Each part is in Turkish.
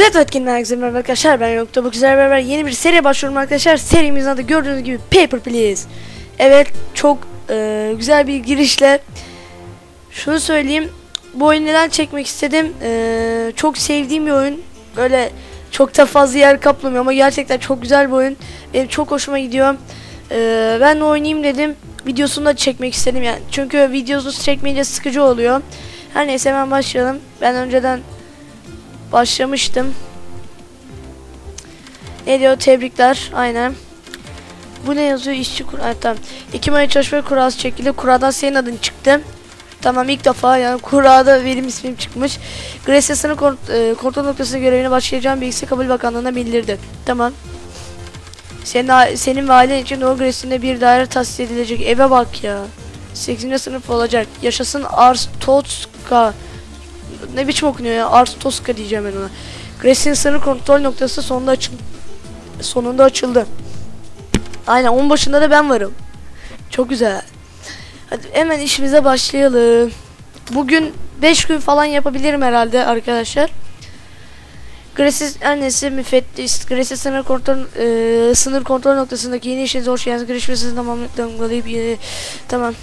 Jilet etkinliğine herkese merhaba arkadaşlar ben Yokta bu güzel beraber yeni bir seriye başlıyorum arkadaşlar. Serimizin adı gördüğünüz gibi Paper Please. Evet çok e, güzel bir girişle Şunu söyleyeyim Bu oyunu neden çekmek istedim? E, Çok sevdiğim bir oyun. Böyle çok da fazla yer kaplamıyor ama gerçekten çok güzel bir oyun. Benim çok hoşuma gidiyor. E, Ben de oynayayım dedim. Videosunu da çekmek istedim yani. Çünkü videosu çekmeyince sıkıcı oluyor. Her neyse hemen başlayalım. Ben önceden başlamıştım. Ne diyor? Tebrikler. Aynen. Bu ne yazıyor? İşçi kur... Ha, tamam. Ekim ayı çalışma kurası çekildi. Kuradan senin adın çıktı. Tamam ilk defa yani kurada benim ismim çıkmış. Kont e, kontrol noktasına görevine başlayacağım bilgisi kabul bakanlığına bildirdi. Tamam. Senin, senin ve ailen için o Grace'inde bir daire tahsis edilecek. Eve bak ya. 8. sınıf olacak. Yaşasın Arstotzka ne biçim okunuyor ya? Arstoska diyeceğim ben ona. Grace'in sınır kontrol noktası sonunda açıl sonunda açıldı. Aynen onun başında da ben varım. Çok güzel. Hadi hemen işimize başlayalım. Bugün 5 gün falan yapabilirim herhalde arkadaşlar. Grace'in annesi müfettiş. Grace'in sınır kontrol e, sınır kontrol noktasındaki yeni işinize hoş geldiniz. Sizin tamamlayıp yeni tamam.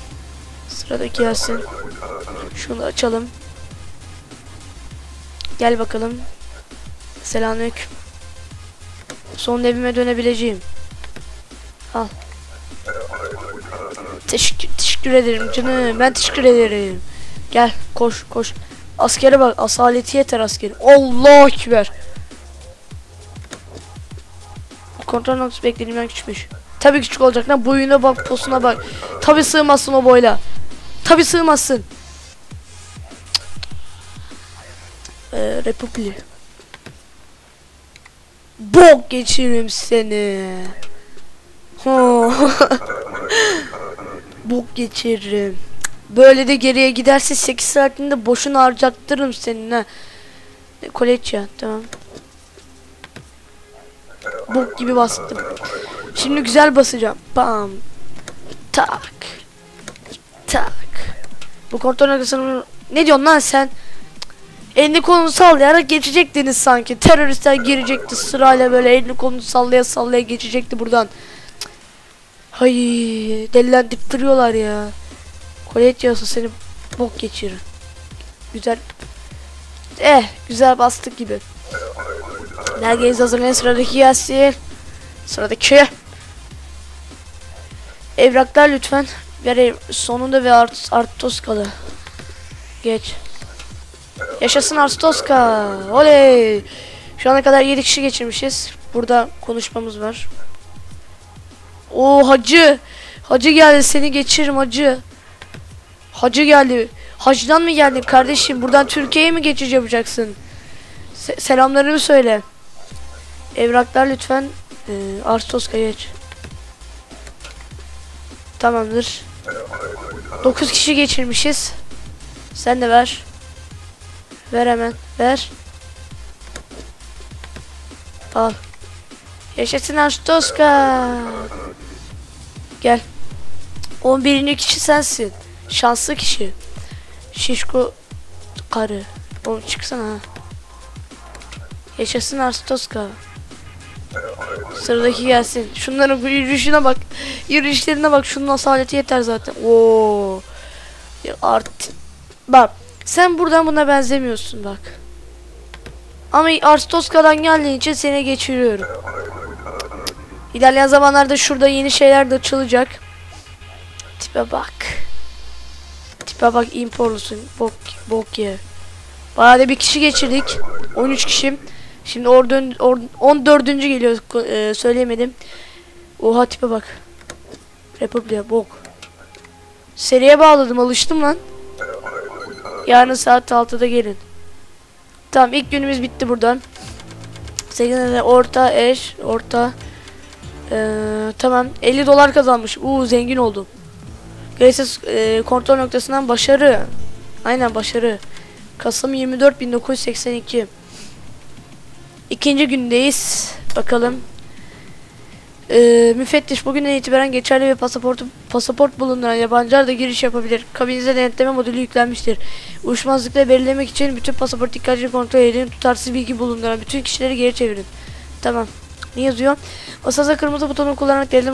Sıradaki gelsin. Şunu açalım. Gel bakalım. Selamünaleyküm. Son evime dönebileceğim. Al. Teşekkür, teşekkür ederim canım. Ben teşekkür ederim. Gel koş koş. Askere bak. Asaleti yeter askeri. Allah ekber. Kontrol noktası beklediğimden küçükmüş. Tabii küçük olacak lan. Boyuna bak, posuna bak. Tabii sığmazsın o boyla. Tabii sığmazsın. E, Republi. Bok geçiririm seni. Bok geçiririm. Böyle de geriye giderse 8 saatinde boşuna harcattırırım seninle. Koleçya tamam. Bok gibi bastım. Şimdi güzel basacağım. Bam. Tak. Tak. Bu kontrol noktasını ne diyorsun lan sen? Elini kolunu sallayarak geçecektiniz sanki. Teröristler girecekti sırayla böyle elini kolunu sallaya sallaya geçecekti buradan. Hay delilendirip duruyorlar ya. Kolet yasa seni bok geçirir. Güzel. Eh güzel bastık gibi. Nergeyiz hazırlayın sıradaki gelsin. Sıradaki. Evraklar lütfen. Ver sonunda ve art, art toskalı. Geç. Yaşasın Arstoska. Oley. Şu ana kadar 7 kişi geçirmişiz. Burada konuşmamız var. O hacı. Hacı geldi seni geçiririm hacı. Hacı geldi. Hacdan mı geldin kardeşim? Buradan Türkiye'ye mi geçiş yapacaksın? Se selamlarımı söyle. Evraklar lütfen. Ee, Arstoska geç. Tamamdır. 9 kişi geçirmişiz. Sen de ver. Ver hemen. Ver. Al. Yaşasın Astoska. Gel. 11. kişi sensin. Şanslı kişi. Şişko karı. Oğlum çıksana. Yaşasın Arstoska. Sıradaki gelsin. Şunların yürüyüşüne bak. Yürüyüşlerine bak. Şunun asaleti yeter zaten. Oo. Art. Bak. Sen buradan buna benzemiyorsun bak. Ama Arstoska'dan geldiğin için seni geçiriyorum. İlerleyen zamanlarda şurada yeni şeyler de açılacak. Tipe bak. Tipe bak imporlusun. Bok, bok ye. Bayağı da bir kişi geçirdik. 13 kişi. Şimdi orada or, 14. geliyor. E, söyleyemedim. Oha tipe bak. Republika bok. Seriye bağladım alıştım lan. Yarın saat 6'da gelin. Tamam ilk günümüz bitti buradan. 8'de orta eş orta ee, tamam 50 dolar kazanmış. Uuu zengin oldum. Graces e, kontrol noktasından başarı. Aynen başarı. Kasım 24 1982. İkinci gündeyiz. Bakalım. Ee, müfettiş bugünden itibaren geçerli ve pasaportu pasaport bulunduran yabancılar da giriş yapabilir. Kabinize denetleme modülü yüklenmiştir. Uyuşmazlıkla belirlemek için bütün pasaport dikkatlice kontrol edin. Tutarsız bilgi bulunduran bütün kişileri geri çevirin. Tamam. Ne yazıyor? Asaza kırmızı butonu kullanarak dedim.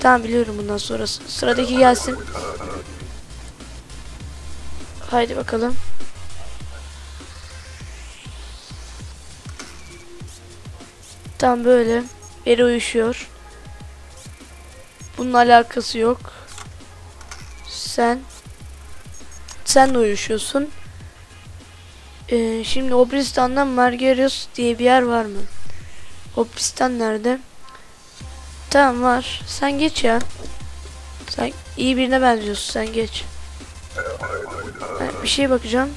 Tamam biliyorum bundan sonrası. Sıradaki gelsin. Haydi bakalım. Tam böyle. Veri uyuşuyor. Bunun alakası yok. Sen sen uyuşuyorsun. Ee, şimdi Obristan'da Margarius diye bir yer var mı? Obristan nerede? Tamam var. Sen geç ya. Sen iyi birine benziyorsun. Sen geç. Ben bir şey bakacağım.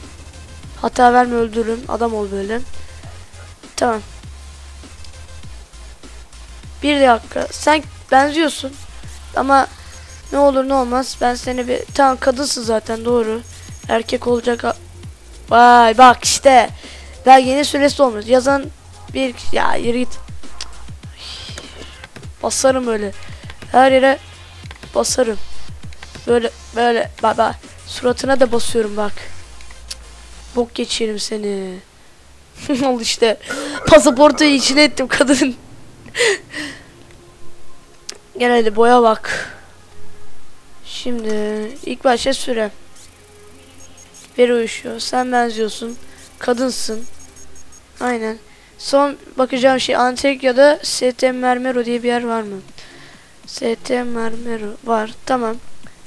Hata verme öldürürüm. Adam ol böyle. Tamam. Bir dakika. Sen benziyorsun. Ama ne olur ne olmaz. Ben seni bir... Tamam kadınsın zaten doğru. Erkek olacak. Vay bak işte. Daha yeni süresi olmuş. Yazan bir... Ya yürü git. Basarım öyle. Her yere basarım. Böyle böyle bak bak. Suratına da basıyorum bak. Bok geçirim seni. Al işte. Pasaportu içine ettim kadın. Gel hadi boya bak. Şimdi ilk başta süre. Veri uyuşuyor. Sen benziyorsun. Kadınsın. Aynen. Son bakacağım şey Antek ya da ST Mermero diye bir yer var mı? ST Mermero var. Tamam.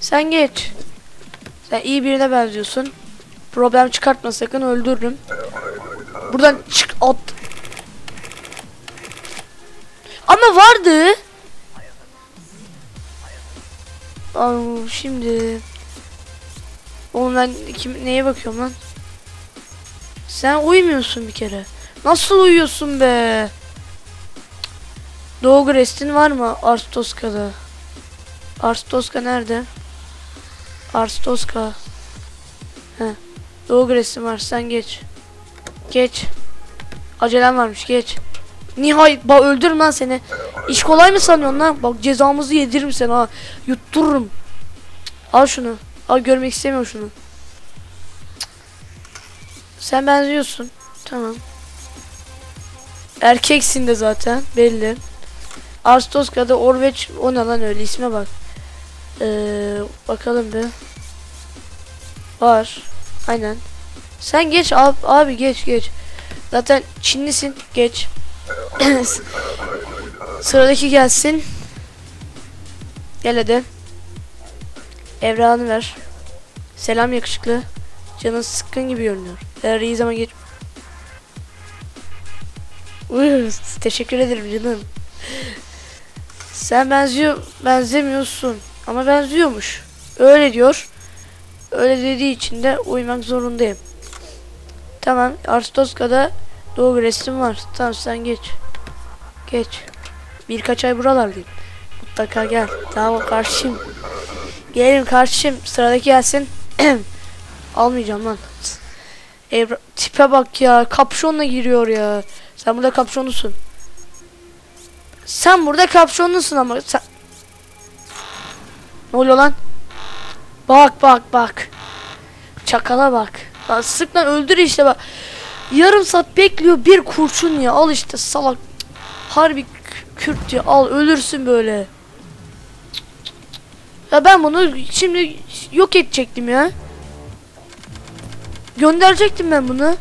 Sen geç. Sen iyi birine benziyorsun. Problem çıkartma sakın öldürürüm. Buradan çık at. Ama vardı. Aa, şimdi. Oğlum ben kim, neye bakıyorum lan? Sen uyumuyorsun bir kere. Nasıl uyuyorsun be? Doğu Grestin var mı Arstoska'da? Arstoska nerede? Arstoska. He. Doğu Grestin var sen geç. Geç. Acelem varmış geç. Nihayet bak öldürürüm lan seni. İş kolay mı sanıyorsun lan? Bak cezamızı yediririm seni ha. Yuttururum. Al şunu. Al görmek istemiyorum şunu. Sen benziyorsun. Tamam. Erkeksin de zaten belli. Arstoska'da Orveç o ne lan öyle isme bak. Ee, bakalım bir. Var. Aynen. Sen geç abi, abi geç geç. Zaten Çinlisin geç. Sıradaki gelsin. Gel hadi. Evrağını ver. Selam yakışıklı. Canın sıkkın gibi görünüyor. Eğer iyi zaman geç... Uy, teşekkür ederim canım. Sen benziyor, benzemiyorsun. Ama benziyormuş. Öyle diyor. Öyle dediği için de uymak zorundayım. Tamam. Arstoska'da doğu bir resim var. Tamam sen geç. Geç. Birkaç ay buralardayım. Mutlaka gel. Tamam karşıyım. Gelelim karşıyım. Sıradaki gelsin. Almayacağım lan. Evra tipe bak ya. Kapşonla giriyor ya. Sen burada kapşonlusun. Sen burada kapşonlusun ama sen... Ne oluyor lan? Bak bak bak. Çakala bak. Lan sık lan öldür işte bak. Yarım saat bekliyor bir kurşun ya. Al işte salak. Harbi Kürt ya. Al ölürsün böyle. Ya ben bunu şimdi yok edecektim ya. Gönderecektim ben bunu.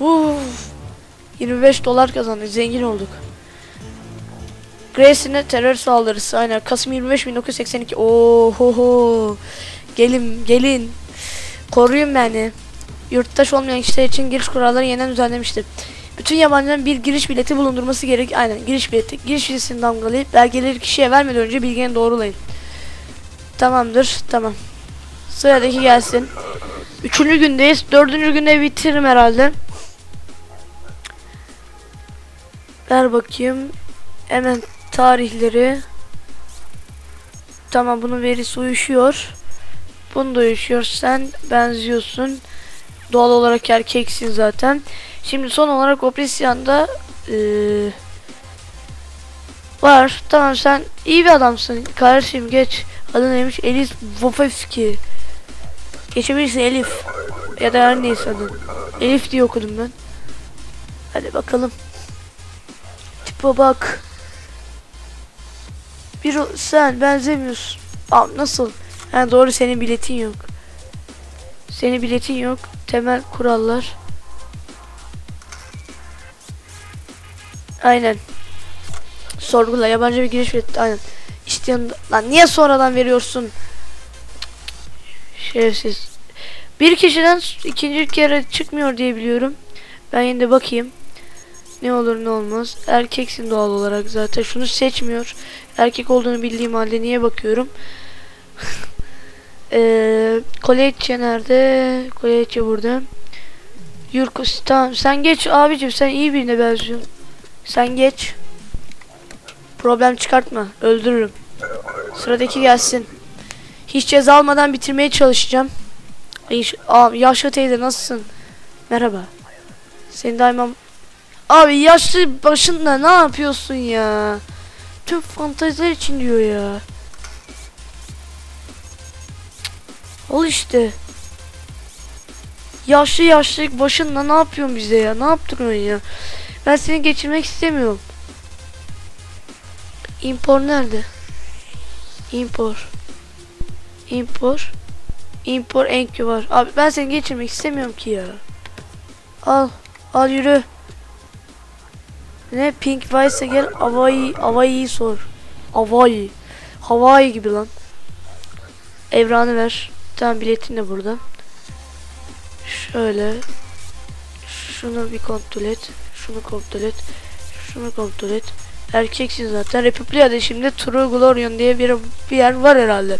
Uf. 25 dolar kazandık. Zengin olduk. Grace'ine terör saldırısı. Aynen. Kasım 25 1982. Oho. Gelin gelin. Koruyun beni. Yurttaş olmayan kişiler için giriş kuralları yeniden düzenlemiştir. Bütün yabancıların bir giriş bileti bulundurması gerek. Aynen giriş bileti. Giriş biletini damgalayıp belgeleri kişiye vermeden önce bilgilerini doğrulayın. Tamamdır. Tamam. Sıradaki gelsin. Üçüncü gündeyiz. Dördüncü günde bitiririm herhalde. Ver bakayım. Hemen tarihleri. Tamam bunun verisi uyuşuyor. Bunu da uyuşuyor. Sen benziyorsun. Doğal olarak erkeksin zaten. Şimdi son olarak Oprisyan'da eee var. Tamam sen iyi bir adamsın. Kardeşim geç. Adı neymiş? Elif Wofewski. Geçebilirsin Elif. Ya da her neyse adın. Elif diye okudum ben. Hadi bakalım. Tipe bak. Bir sen benzemiyorsun. Aa, nasıl? Ha, doğru senin biletin yok. Senin biletin yok. Temel kurallar. Aynen. Sorgula yabancı bir giriş bileti. Aynen. Yanında. Lan niye sonradan veriyorsun? Şerefsiz. Bir kişiden ikinci kere çıkmıyor diye biliyorum. Ben yine de bakayım. Ne olur ne olmaz. Erkeksin doğal olarak zaten. Şunu seçmiyor. Erkek olduğunu bildiğim halde niye bakıyorum? Eee Koletçe nerede? Koletçe burada. Yurkus tamam sen geç abicim sen iyi birine benziyorsun. Sen geç. Problem çıkartma. Öldürürüm. Sıradaki gelsin. Hiç ceza almadan bitirmeye çalışacağım. Yaşlı teyze nasılsın? Merhaba. Seni daima... Abi yaşlı başında ne yapıyorsun ya? Tüm fanteziler için diyor ya. Al işte. Yaşlı yaşlı başında ne yapıyorsun bize ya? Ne yaptırıyorsun ya? Ben seni geçirmek istemiyorum. Impor nerede? Impor. Impor. Impor enki var. Abi ben seni geçirmek istemiyorum ki ya. Al. Al yürü. Ne Pink Vice'e gel Hawaii Hawaii'yi sor. Hawaii. Hawaii gibi lan. Evranı ver. Tamam biletin de burada. Şöyle. Şunu bir kontrol et. Şunu kontrol et. Şunu kontrol et. Erkeksin zaten. Republia'da şimdi True Glorion diye bir, bir yer var herhalde.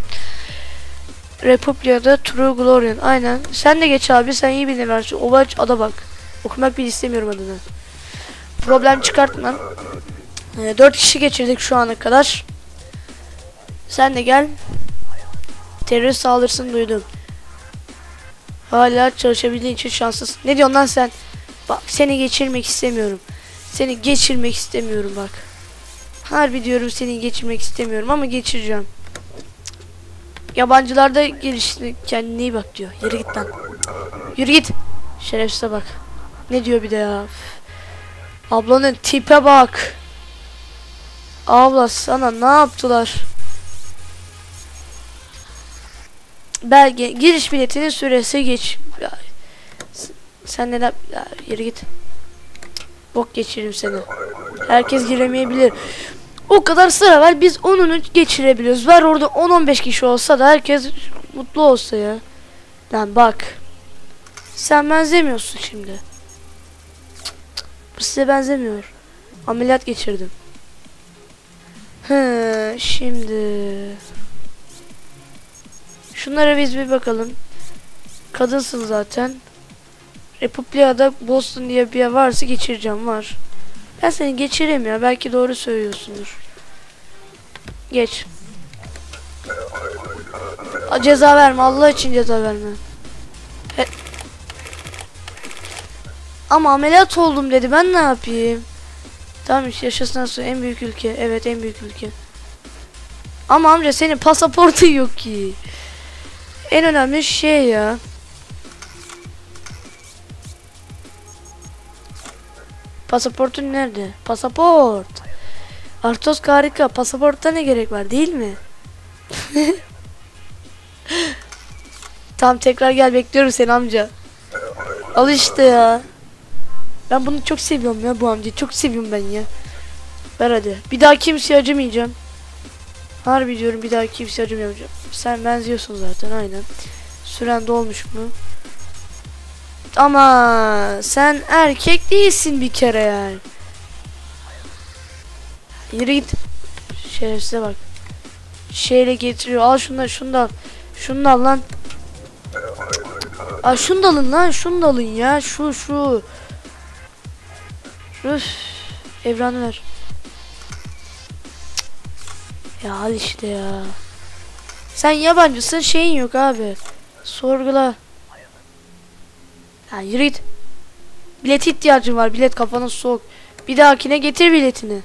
Republia'da True Glorion. Aynen. Sen de geç abi. Sen iyi bilirsin. Ovaç ada bak. Okumak bile istemiyorum adını. Problem çıkartma. Ee, 4 kişi geçirdik şu ana kadar. Sen de gel. Terörist saldırısını duydum. Hala çalışabildiğin için şanslısın. Ne diyorsun lan sen? Bak seni geçirmek istemiyorum. Seni geçirmek istemiyorum bak. Harbi diyorum seni geçirmek istemiyorum ama geçireceğim. Yabancılarda gelişti kendine iyi bak diyor. Yürü git lan. Yürü git. Şerefsize bak. Ne diyor bir de ya. Ablanın tipe bak. Abla sana ne yaptılar? Belge giriş biletinin süresi geç. Ya, sen neden ya, yürü git. Bok geçiririm seni. Herkes giremeyebilir. O kadar sıra var biz onunu geçirebiliyoruz. Var orada 10-15 kişi olsa da herkes mutlu olsa ya. Lan bak. Sen benzemiyorsun şimdi. Bu size benzemiyor. Ameliyat geçirdim. He, şimdi. Şunlara biz bir bakalım. Kadınsın zaten. Republia'da Boston diye bir yer varsa geçireceğim var. Ben seni geçireyim ya. Belki doğru söylüyorsundur. Geç. A, ceza verme. Allah için ceza verme. He- Ama ameliyat oldum dedi. Ben ne yapayım? Tamam işte yaşasın nasıl en büyük ülke. Evet en büyük ülke. Ama amca senin pasaportun yok ki. En önemli şey ya. Pasaportun nerede? Pasaport. Artos harika. Pasaportta ne gerek var değil mi? tamam tekrar gel bekliyorum seni amca. Al işte ya. Ben bunu çok seviyorum ya bu amcayı. Çok seviyorum ben ya. Ver hadi. Bir daha kimseye acımayacağım. Harbi diyorum bir daha kimseye acımayacağım. Sen benziyorsun zaten aynen. Süren dolmuş mu? Ama sen erkek değilsin bir kere yani. Yürü git. Şerefsize bak. Şeyle getiriyor. Al şunları şunu da al. Şunu da al lan. Aa şunu lan. Şunu ya. Şu şu. Üf. Evranı ver. Ya al işte ya. Sen yabancısın şeyin yok abi. Sorgula. Ya yürü git. Bilet ihtiyacın var. Bilet kafana soğuk. Bir dahakine getir biletini.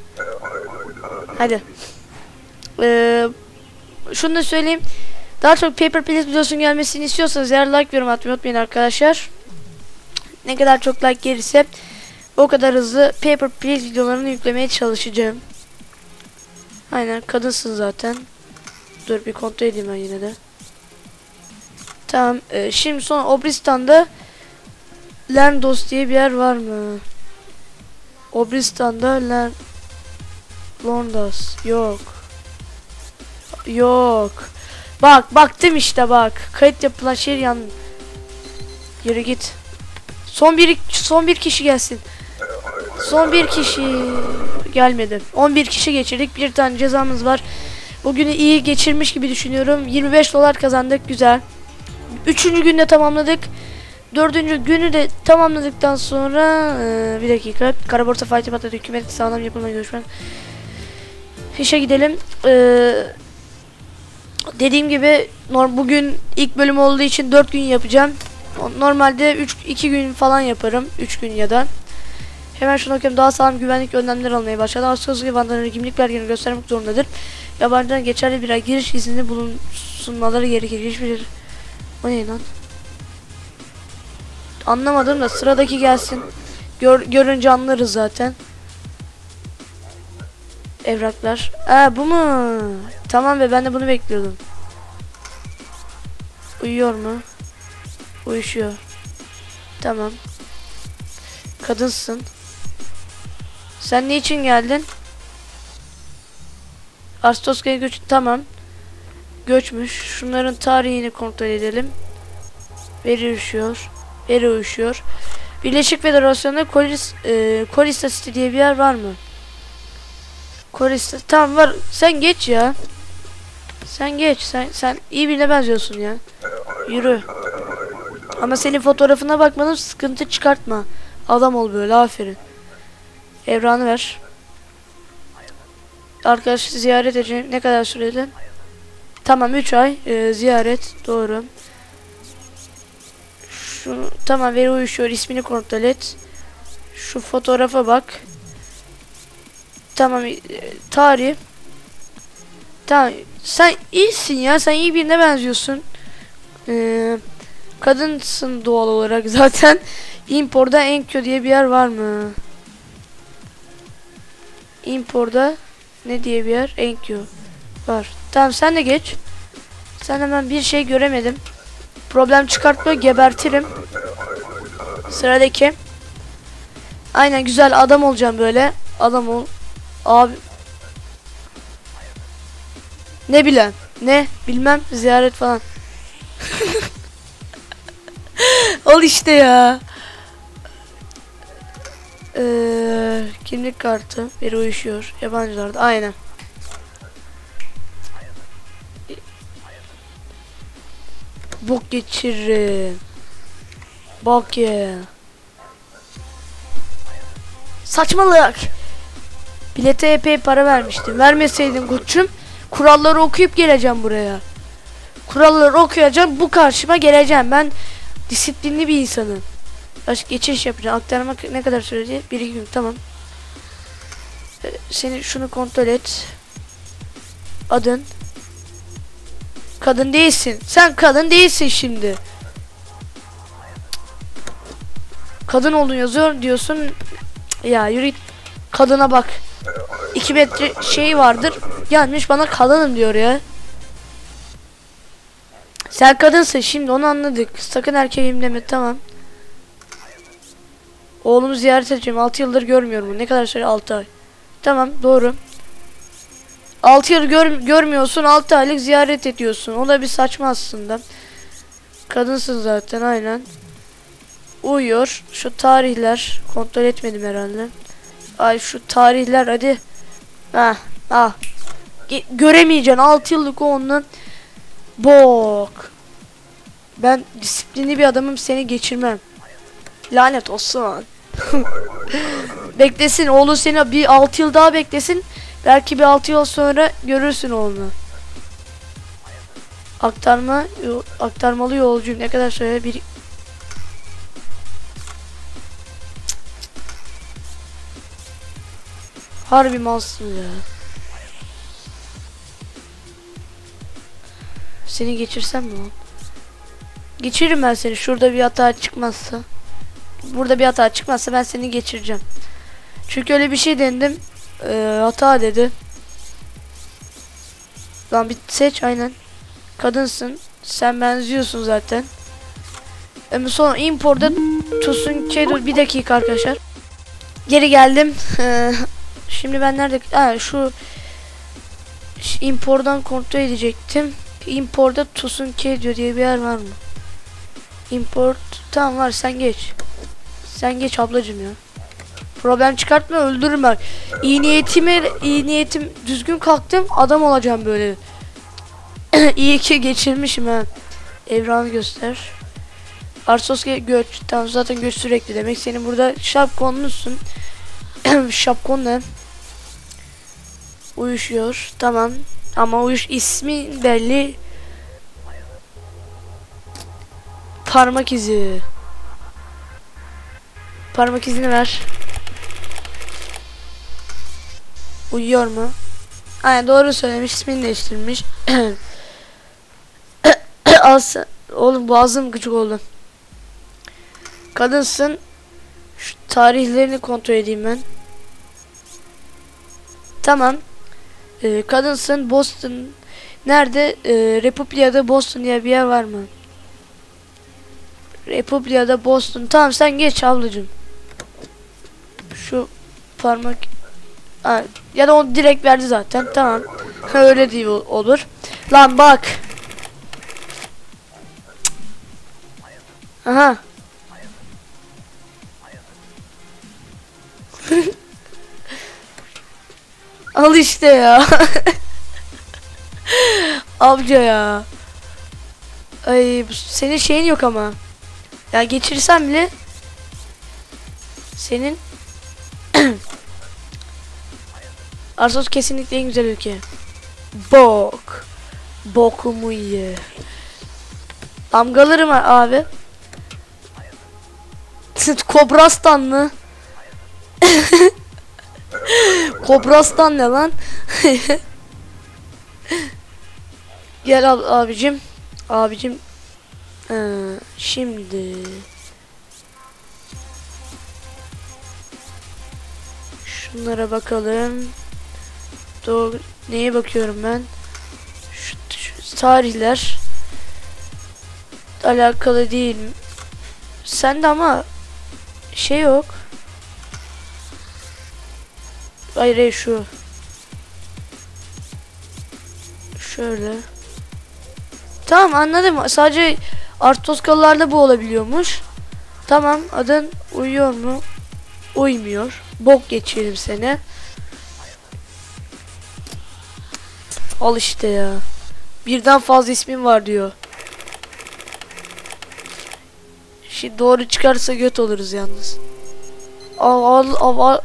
Hadi. Ee, şunu da söyleyeyim. Daha çok Paper Please videosunun gelmesini istiyorsanız eğer like yorum atmayı unutmayın arkadaşlar. Ne kadar çok like gelirse o kadar hızlı Paper Please videolarını yüklemeye çalışacağım. Aynen kadınsın zaten. Dur bir kontrol edeyim ben yine de. Tamam. E, şimdi son Obristan'da Landos diye bir yer var mı? Obristan'da Lan Londos yok. Yok. Bak baktım işte bak. Kayıt yapılan şehir yan. Yürü git. Son bir son bir kişi gelsin. Son bir kişi gelmedi. 11 kişi geçirdik. Bir tane cezamız var. Bugünü iyi geçirmiş gibi düşünüyorum. 25 dolar kazandık. Güzel. Üçüncü günde tamamladık. Dördüncü günü de tamamladıktan sonra e, bir dakika. Kara borsa fayda patladı. Hükümet sağlam yapılma görüşmen. İşe gidelim. Eee dediğim gibi bugün ilk bölüm olduğu için 4 gün yapacağım. Normalde 3 2 gün falan yaparım. 3 gün ya da. Hemen şunu okuyayım. Daha sağlam güvenlik önlemleri almaya başladı. Ağustos vatandaşları kimlik belgelerini göstermek zorundadır. Yabancıdan geçerli bir ay giriş izni bulunsunmaları gerekir. Hiçbir O ne lan? Anlamadım da sıradaki gelsin. Gör, görünce anlarız zaten. Evraklar. Aa bu mu? Tamam be ben de bunu bekliyordum. Uyuyor mu? Uyuşuyor. Tamam. Kadınsın. Sen ne için geldin? Ağustos'ya göç tamam. Göçmüş. Şunların tarihini kontrol edelim. Veri uyuşuyor. Veri uyuşuyor. Birleşik Federasyon'da Kolis, e, Kolista City diye bir yer var mı? Kolista tamam var. Sen geç ya. Sen geç. Sen sen iyi birine benziyorsun ya. Yürü. Ama senin fotoğrafına bakmadım sıkıntı çıkartma. Adam ol böyle aferin. Evranı ver. Arkadaşı ziyaret edeceğim. Ne kadar süreli? Tamam 3 ay ee, ziyaret. Doğru. Şu tamam veri uyuşuyor. ismini kontrol et. Şu fotoğrafa bak. Tamam e, tarih. Tamam sen iyisin ya. Sen iyi birine benziyorsun. Ee, kadınsın doğal olarak zaten. Impor'da Enkyo diye bir yer var mı? Impor'da ne diye bir yer? Enkyo. Var. Tamam sen de geç. Sen hemen bir şey göremedim. Problem çıkartma gebertirim. Sıradaki. Aynen güzel adam olacağım böyle. Adam ol. Abi. Ne bilen? Ne? Bilmem. Ziyaret falan. Ol işte ya. Ee, kimlik kartı bir uyuşuyor. Yabancılarda aynen. Bok geçiririm. Bak ya. Saçmalık. Bilete epey para vermiştim. Vermeseydim koçum kuralları okuyup geleceğim buraya. Kuralları okuyacağım bu karşıma geleceğim. Ben disiplinli bir insanım. Başka geçiş yapacağım. Aktarmak ne kadar süreci? Bir iki gün tamam. Ee, seni şunu kontrol et. Adın. Kadın değilsin. Sen kadın değilsin şimdi. Kadın oldun yazıyor diyorsun. Ya yürü kadına bak. 2 metre şey vardır. Gelmiş bana kadınım diyor ya. Sen kadınsın şimdi onu anladık. Sakın erkeğim deme tamam. Oğlumu ziyaret edeceğim. 6 yıldır görmüyorum. Ne kadar süre? 6 ay. Tamam doğru. 6 yıl gör, görmüyorsun 6 aylık ziyaret ediyorsun. O da bir saçma aslında. Kadınsın zaten aynen. Uyuyor. Şu tarihler kontrol etmedim herhalde. Ay şu tarihler hadi. Ha, ah. Göremeyeceksin 6 yıllık o onunla. Bok. Ben disiplinli bir adamım seni geçirmem. Lanet olsun. beklesin oğlu seni bir 6 yıl daha beklesin. Belki bir 6 yıl sonra görürsün oğlunu. Aktarma yol, aktarmalı yolcuyum. Ne kadar süre bir Harbi malsın ya. Seni geçirsem mi? Geçiririm ben seni şurada bir hata çıkmazsa. Burada bir hata çıkmazsa ben seni geçireceğim. Çünkü öyle bir şey denedim. Ee, hata dedi. Lan bir seç aynen. Kadınsın. Sen benziyorsun zaten. Ama sonra import'da Tosun Kedo bir dakika arkadaşlar. Geri geldim. Ee, Şimdi ben nerede? Ha şu import'dan kontrol edecektim. Import'da Tosun Kedo diye bir yer var mı? Import tamam var sen geç. Sen geç ablacım ya. Problem çıkartma öldürürüm bak. İyi niyetimi iyi niyetim düzgün kalktım adam olacağım böyle. iyi ki geçirmişim ha. Evranı göster. Arsos göç. Tamam zaten göç sürekli demek. Senin burada şapkonlusun. Şapkon ne? Uyuşuyor. Tamam. Ama uyuş ismi belli. Parmak izi. Parmak izini ver. Uyuyor mu? Aynen doğru söylemiş. ismini değiştirmiş. As oğlum boğazım gıcık oldu. Kadınsın. Şu tarihlerini kontrol edeyim ben. Tamam. Ee, kadınsın. Boston. Nerede? Ee, Republia'da Boston diye bir yer var mı? Republia'da Boston. Tamam sen geç ablacığım. Şu parmak ha, ya da o direkt verdi zaten. Tamam. Öyle değil ol- olur. Lan bak. Aha. Al işte ya. Amca ya. Ay senin şeyin yok ama. Ya geçirsem bile senin Arsos kesinlikle en güzel ülke. Bok. Bokumu ye. Damgalarım abi. Kobrastan mı? Kobrastan ne lan? Gel ab abicim. Abicim. Ee, şimdi. Şunlara bakalım. Doğru. Neye bakıyorum ben? Şu, şu tarihler. Alakalı değil. Sende ama şey yok. Hayır şu. Şöyle. Tamam anladım. Sadece Artoskalılarda bu olabiliyormuş. Tamam adın uyuyor mu? Uymuyor. Bok geçirelim seni. Al işte ya. Birden fazla ismin var diyor. Şimdi doğru çıkarsa göt oluruz yalnız. Al al al. al.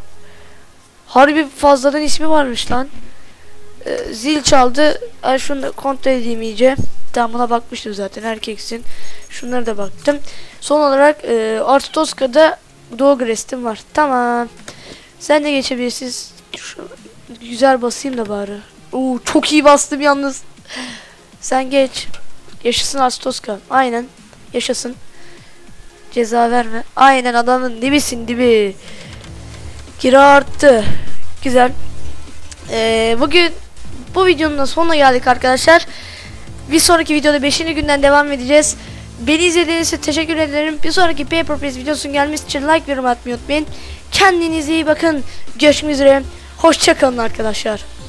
Harbi fazladan ismi varmış lan. Ee, zil çaldı. Ay şunu kontrol edeyim iyice. Tamam buna bakmıştım zaten erkeksin. Şunlara da baktım. Son olarak e, Artoska'da Doğu var. Tamam. Sen de geçebilirsiniz. Şu, güzel basayım da bari. Oo, çok iyi bastım yalnız. Sen geç. Yaşasın Arstoska. Aynen. Yaşasın. Ceza verme. Aynen adamın dibisin dibi. Kira arttı. Güzel. Ee, bugün bu videonun da sonuna geldik arkadaşlar. Bir sonraki videoda 5. günden devam edeceğiz. Beni izlediğiniz için teşekkür ederim. Bir sonraki Paper Press videosunun gelmesi için like ve yorum atmayı unutmayın. Kendinize iyi bakın. Görüşmek üzere. Hoşçakalın arkadaşlar.